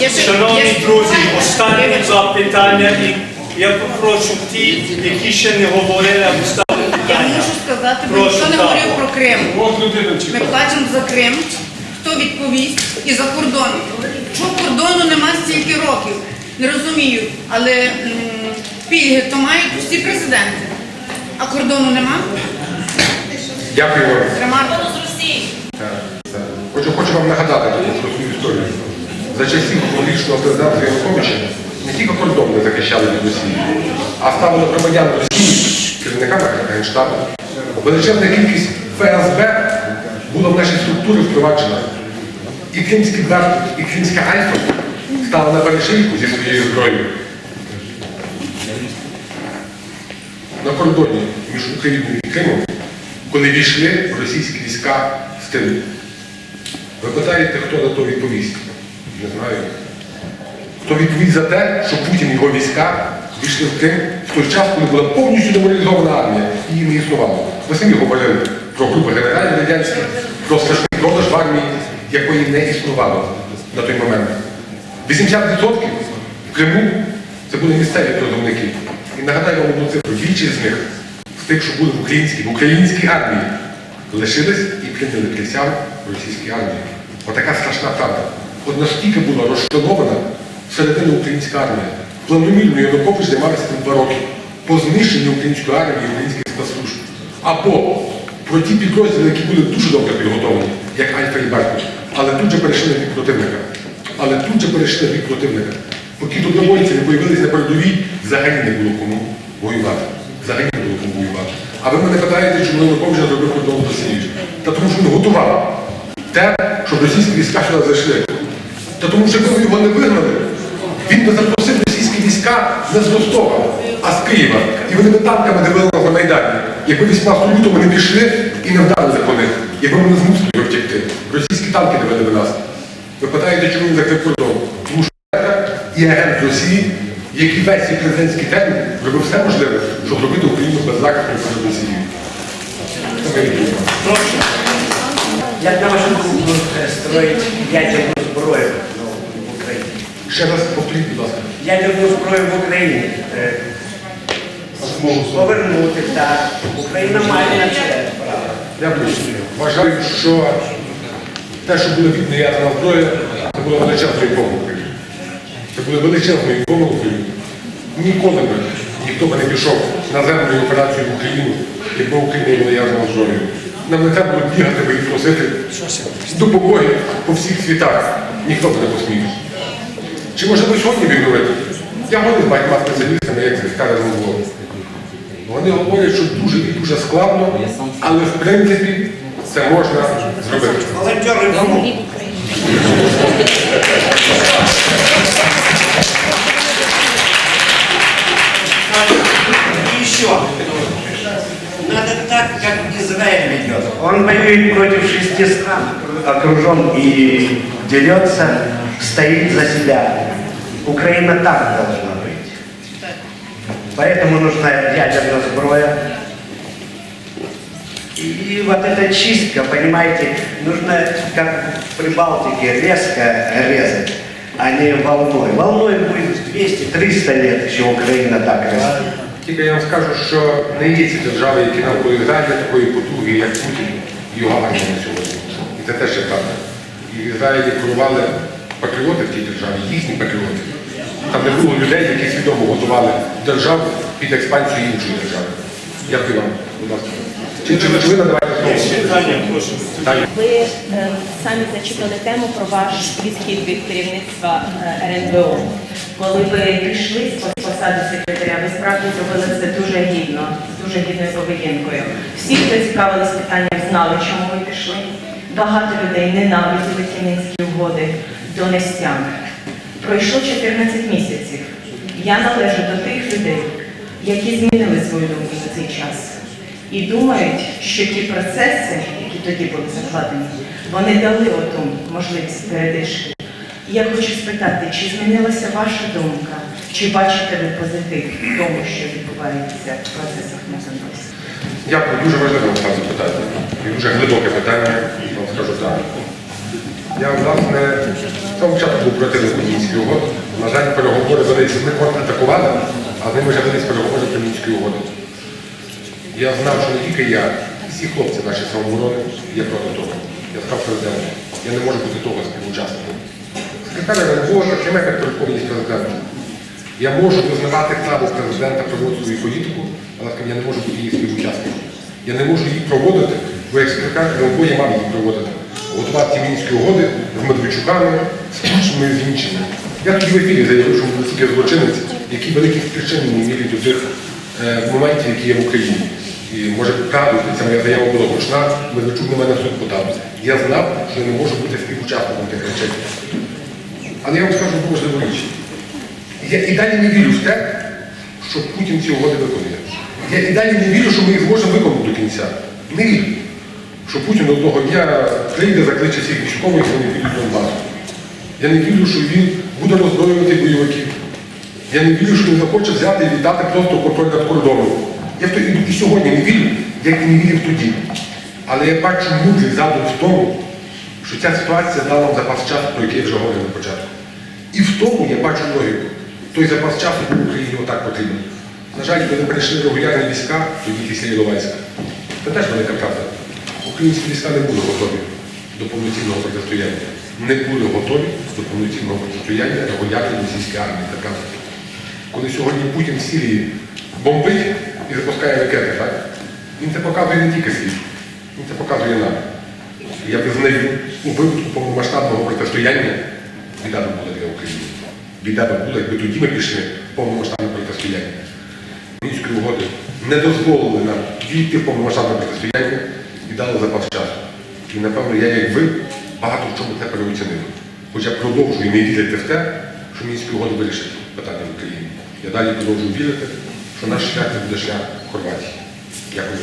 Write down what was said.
Я Шановні друзі, останнє запитання і я попрошу ті, які ще не говорили, аби ставили Я питання. мушу сказати, бо Прошу, ніхто не так. говорив про Крим. От людина Ми чекає. плачемо за Крим. Хто відповість? І за кордон. Чого кордону нема стільки років? Не розумію. Але м, пільги то мають всі президенти. А кордону нема? Дякую вам. Ремарка. Хочу, За часів колишнього президента Януковича не тільки кордон не захищали від Росії, а ставили громадян Росії керівниками Генштабу. Величезна кількість ФСБ була в наші структури впроваджена. І Кримський Беркут, і Кримська Альфа стала на перешийку зі своєю зброєю. На кордоні між Україною і Кримом, коли війшли російські війська з тилу. Ви питаєте, хто на то відповість? Не знаю. Хто відповість за те, що Путін і його війська війшли в Крим в той час, коли була повністю деморалізована армія і її не існувало. Ви самі говорили про групи генералів радянських, про страшний продаж в армії, якої не існувало на той момент. 80% в Криму це були місцеві призовники. І нагадаю вам одну цифру, більшість з них, з тих, що були в українській, в українській армії, лишились і прийняли присягу в російській армії. Отака страшна правда. От настільки була розчленована всередині українська армія. Планомірно Янукович займався цим два роки по знищенню української армії і українських спецслужб. Або про ті підрозділи, які були дуже добре підготовлені, як Альфа і Беркут, але тут же перейшли бік противника. Але тут же перейшли бік противника. Поки добровольці не появилися на передовій, взагалі не було кому воювати. Взагалі не було кому воювати. А ви мене питаєте, чому Янукович зробив кордон з Росією? Та тому що він готував те, щоб російські війська сюди зайшли. Та тому що якби його не вигнали, він би запросив російські війська не з Ростова, а з Києва. І вони б танками дивили на Майдані. Якби 18 лютого вони пішли і не вдарили по них, якби вони змусили його втікти. Російські танки довели до нас. Ви питаєте, чому він закрив кордон? Тому що і агент Росії, який весь цей президентський день робив все можливе, щоб робити Україну беззахисною перед Росією. Я на вашу строїть 5 Ще раз повторіть, будь ласка. Ядерну зброю в Україні е, повернути, так. Україна має на це право. Дякую. Вважаю, що те, що було від ядерна зброя, це було величезною помилкою. Це було величезною помилкою. Ніколи би ніхто би не пішов на землю операцію в Україну, якби Україна була ядерною зброєю. Нам не треба було бігати би і просити допомоги по всіх світах. Ніхто би не посмів. Чи можливо сьогодні відновити? Я говорю з багатьма спеціалістами, як це сказано було. Вони говорять, що дуже і дуже складно, але в принципі це можна зробити. Волонтери кому? И еще. Надо так, как Израиль ведет. Он воюет против шести стран, окружен и дерется, стоит за себя. Украина так должна быть. Поэтому нужна ядерная сброя. И вот эта чистка, понимаете, нужно, как в Прибалтике, резко резать, а не волной. Волной будет 200-300 лет еще Украина так растет. Тільки я вам скажу, що не є ці держави, які навколо Ізраїля такої потуги, як Путін і його армія на сьогодні. І це теж є правда. І в Ізраїлі керували патріоти в тій державі, їхні патріоти. Там не було людей, які свідомо готували державу під експансію іншої держави. Дякую вам, будь ласка. Чи, чи, чи ви слово? Ви е, самі зачепили тему про ваш відхід від керівництва е, РНБО. Коли ви пішли з посади секретаря, ви справді зробили це дуже гідно, з дуже гідною поведінкою. Всі, хто цікавились питанням, знали, чому ви пішли. Багато людей ненавиділи мінські угоди до нестями. Пройшло 14 місяців. Я належу до тих людей, які змінили свою думку за цей час і думають, що ті процеси, які тоді були закладені, вони дали оту можливість передишки. Я хочу спитати, чи змінилася ваша думка, чи бачите ви позитив в тому, що відбувається в процесах на? Дякую, дуже важливе насправді питання. І дуже глибоке питання, вам скажу так. Я, власне, самого початку був противник Мінської угоди. На жаль, переговори велись, ми контратакували, а з ними вже велись переговори про Мінської угоди. Я знав, що не тільки я, всі хлопці наші самооборони є проти того. Я сказав президенту, я не можу бути того співучасником. Секретар РНБО так не має підпорядкованість президента. Я можу визнавати право президента проводити свою політику, але я не можу бути її співучасником. Я не можу її проводити, бо як секретар РНБО я мав її проводити. Готувати мінські угоди з Медведчуками, з Кучмою, з іншими. Я тоді в ефірі заявив, що настільки злочинець, які великі причини не вірять до тих е, моментів, які є в Україні. І може правду, ця моя заява була гучна, Медведчук на мене суд подав. Я знав, що я не можу бути співучасником тих речей. Але я вам скажу важливу річ. Я і далі не вірю в те, що Путін ці угоди виконує. Я і далі не вірю, що ми їх зможемо виконати до кінця. Не вірю. Що Путін одного дня прийде, закличе всіх військових, вони підуть до Донбасу. Я не вірю, що він буде роззброювати бойовиків. Я не вірю, що він захоче взяти і віддати просто контроль над кордоном. Я і, сьогодні не вірю, як і не вірив тоді. Але я бачу мудрий задум в тому, що ця ситуація дала нам запас часу, про який я вже говорив на початку. І в тому я бачу логіку. Той запас часу був Україні отак потрібен. На жаль, коли прийшли регулярні війська, тоді після Іловайська, це теж велика правда. Українські війська не були готові до повноцінного протистояння. Не були готові до повноцінного протистояння регулярної російської армії. Правда. Коли сьогодні Путін в Сирії бомбить і запускає ракети, так? Він це показує не тільки світу, він це показує нам. І Я визнаю, у випадку повномасштабного протистояння біда би була для України. Біда би була, якби тоді ми пішли повномасштабне протистояння. Мінської угоди не дозволили нам війти в повномасштабне протистояння і дали запас часу. І напевно я, як ви, багато в чому це переоцінив. Хоча продовжую не вірити в те, що мінські угоди вирішать питання в Україні. Я далі продовжую вірити, що наш шлях це буде шлях Хорватії. Дякую.